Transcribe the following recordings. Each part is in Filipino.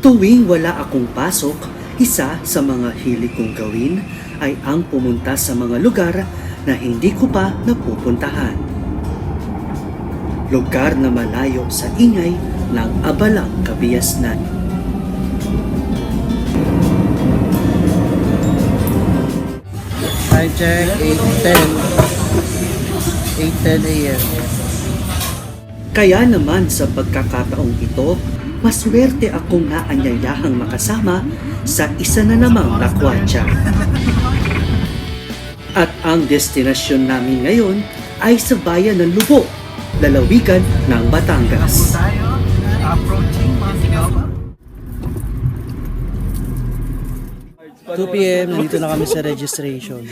Tuwing wala akong pasok, isa sa mga hilig kong gawin ay ang pumunta sa mga lugar na hindi ko pa napupuntahan. Lugar na malayo sa ingay ng abalang kabiasnan. Time check, 8.10. 8.10 a.m. Kaya naman sa pagkakataong ito, maswerte akong naanyayahang makasama sa isa na namang lakwatsa. At ang destinasyon namin ngayon ay sa bayan ng Lubo, lalawigan ng Batangas. approaching Montecalvo. 2 p.m. Nandito na kami sa registration.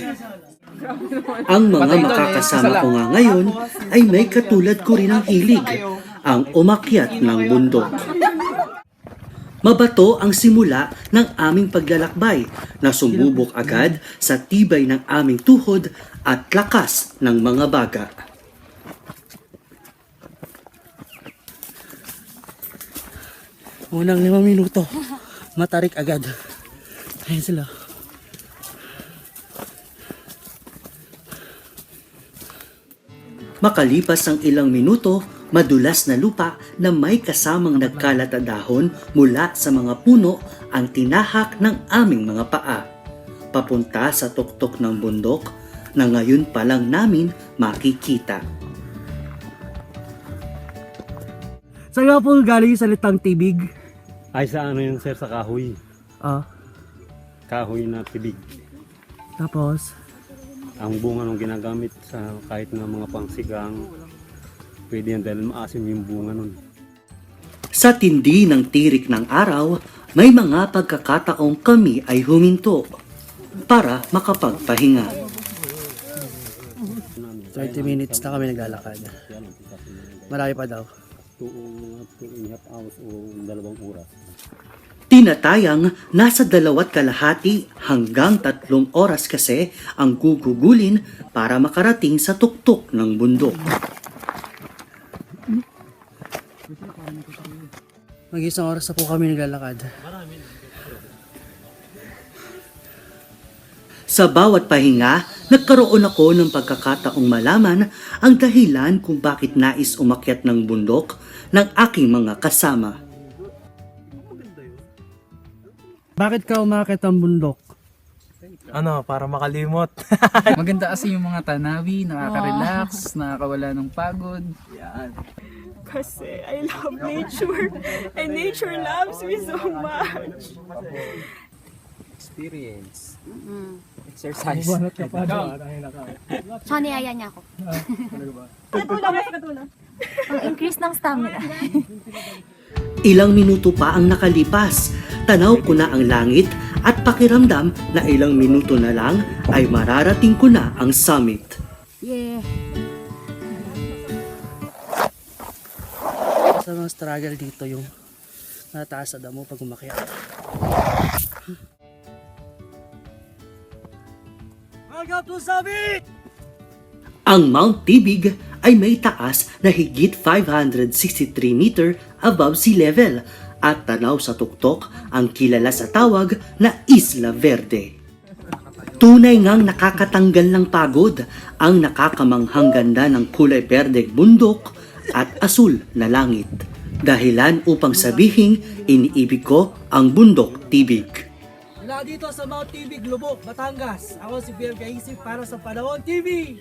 Ang mga makakasama ko nga ngayon ay may katulad ko rin ang hilig, ang umakyat ng bundok. Mabato ang simula ng aming paglalakbay na sumubok agad sa tibay ng aming tuhod at lakas ng mga baga. Unang 5 minuto. Matarik agad. Ayan sila. Makalipas ang ilang minuto, madulas na lupa na may kasamang nagkalat na dahon mula sa mga puno ang tinahak ng aming mga paa. Papunta sa tuktok ng bundok na ngayon pa lang namin makikita. Saan nga po galing yung salitang tibig? Ay sa ano yun sir sa kahoy. Ah, Kahoy na tibig. tapos, Ang bunga nung ginagamit sa kahit na mga pangsigang. Pwede yan dahil maasim yung bunga nun. Sa tindi ng tirik ng araw, may mga pagkakataong kami ay huminto para makapagpahinga. 20 minutes na kami naglalakad. Marami pa daw. Two, mga two and a half hours o dalawang oras. Tinatayang nasa dalawat kalahati hanggang tatlong oras kasi ang gugugulin para makarating sa tuktok ng bundok. Mag-isang oras na po kami naglalakad. Sa bawat pahinga, nagkaroon ako ng pagkakataong malaman ang dahilan kung bakit nais umakyat ng bundok ng aking mga kasama. Bakit ka umakit ang bundok? Ano, para makalimot. Maganda kasi yung mga tanawi, nakaka-relax, nakakawala ng pagod. Kasi I love nature and nature loves me so much. experience. Exercise. Tsaka niyaya niya ako. Ang increase ng stamina. Ilang minuto pa ang nakalipas, tanaw ko na ang langit at pakiramdam na ilang minuto na lang ay mararating ko na ang summit. Yeah. Sa mga struggle dito yung nataas sa damo pag umakyat. Welcome to Summit! Ang Mount Tibig ay may taas na higit 563 meter above sea level at tanaw sa tuktok ang kilala sa tawag na Isla Verde. Tunay ngang nakakatanggal ng pagod ang nakakamanghang ganda ng kulay berdeng bundok at asul na langit. Dahilan upang sabihing iniibig ko ang bundok tibig. Mula dito sa Mount Tibig, Lubok, Batangas. Ako si Pierre Gaisip para sa Panahon TV.